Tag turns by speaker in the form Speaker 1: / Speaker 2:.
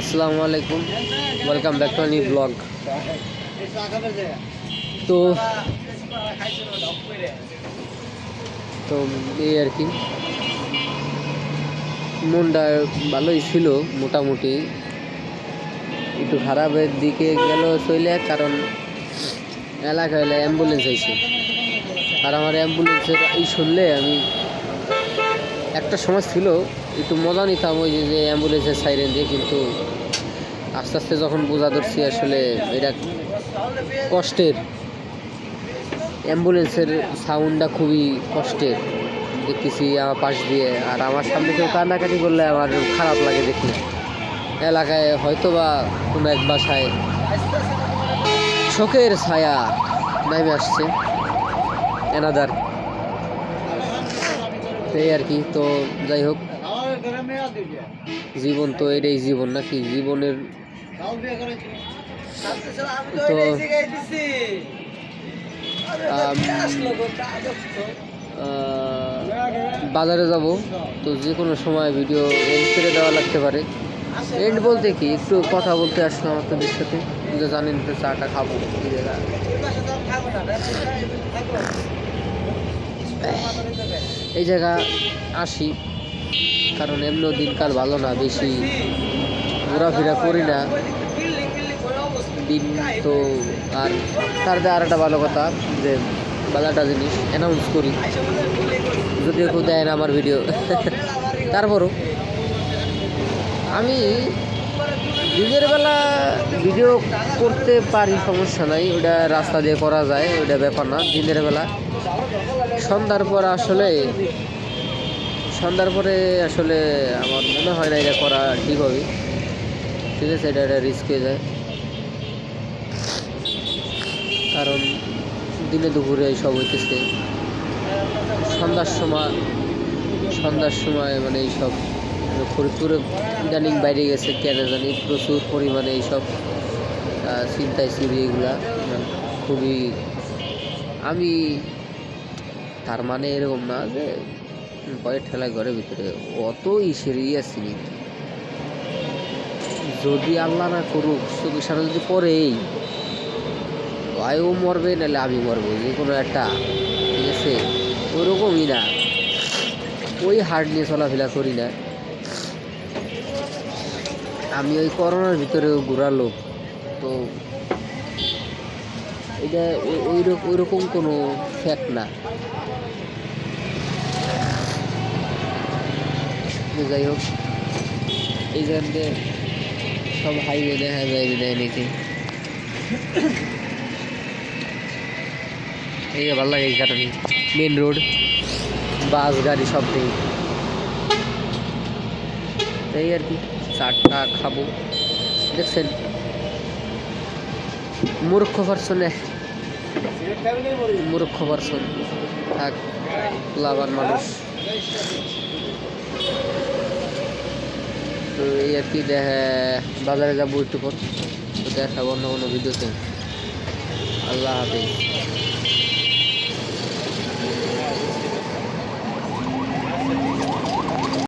Speaker 1: আসসালামু আলাইকুম। Welcome back to new blog তো তো এই আর কি। মনটা ভালোই ছিল মোটামুটি। একটু খারাপের দিকে গেল চলে, কারণ এলাকায় হলে অ্যাম্বুলেন্স হয়েছে আর আমার অ্যাম্বুলেন্সের এই শুনলে আমি একটা সময় ছিল, একটু মজা নিতাম ওই যে- অ্যাম্বুলেন্সের সাইরেন দিয়ে, কিন্তু আস্তে আস্তে যখন বোঝা ধরছি আসলে এটা কষ্টের। অ্যাম্বুলেন্সের সাউন্ডটা খুবই কষ্টের। দেখতেছি আমার পাশ দিয়ে, আর আমার সামনে কেউ কান্নাকাটি করলে আমার খারাপ লাগে দেখলে। এলাকায় হয়তো বা কোনো এক বাসায় শোকের ছায়া নামে আসছে। এনাদার এই আর কি। তো যাই হোক, জীবন তো এটাই জীবন নাকি? জীবনের তো বাজারে যাব। তো যে কোনো সময় ভিডিও এন্ড করে দেওয়া লাগতে পারে। এন্ড বলতে কি? একটু কথা বলতে আসলো আমার আপনাদের সাথে। যে জানেন তো চাটা খাব। এই জায়গা এই জায়গা আসি, কারণ এমনি দিনকাল ভালো না, বেশি ঘোরাফেরা করি না। দিন তো আর তার দিয়ে আর একটা ভালো কথা, যে বাজারটা জিনিস অ্যানাউন্স করি। যদিও কেউ দেয় না আমার ভিডিও তারপরও আমি দিনের বেলা ভিডিও করতে পারি, সমস্যা নাই ওটা রাস্তা দিয়ে করা যায় ওটা ব্যাপার না, দিনের বেলা সন্ধ্যার পর আসলে, সন্ধ্যার পরে আসলে আমার মনে হয় না এটা করা ঠিক হবে। ঠিক আছে, এটা একটা রিস্ক হয়ে যায়। কারণ দিনে দুপুরে সব হইতেছে। সন্ধ্যার সময় সন্ধ্যার সময় মানে এইসব ফরিদপুরে ইদানিং বাইরে গেছে, কেন জানি প্রচুর পরিমাণে এইসব ছিনতাই চুরি এগুলা খুবই, আমি তার মানে এরকম না যে ভয়ের ঠেলায় ঘরের ভিতরে। অতই সিরিয়াস যদি আল্লাহ না করুক সামনে যদি পড়েই, ভাইও মরবে, নাহলে আমি মরবো, যে কোনো একটা। ঠিক আছে? ওরকমই না। ওই হার্ট নিয়ে চলাফেরা করি না। আমি ওই করোনার ভিতরেও ঘুরালো। তো এটা ওই রকম কোনো ফ্যাক্ট না। যাই হোক, এই জায়গাতে সব হাইওয়ে দেখা যায় দেয় নাকি। এই ভালো লাগে এই কারণে। মেন রোড বাস, গাড়ি, সব নেই। এই আর কি চারটা খাব। দেখছেন? মূর্খ ভার্সনে মূর্খ ভার্সন থাক, লাভার মানুষ। তো এই আর কি দেখা, বাজারে যাব একটু পর। তো দেখাবো অন্য কোনো ভিডিওতে আল্লাহ হাফিজ।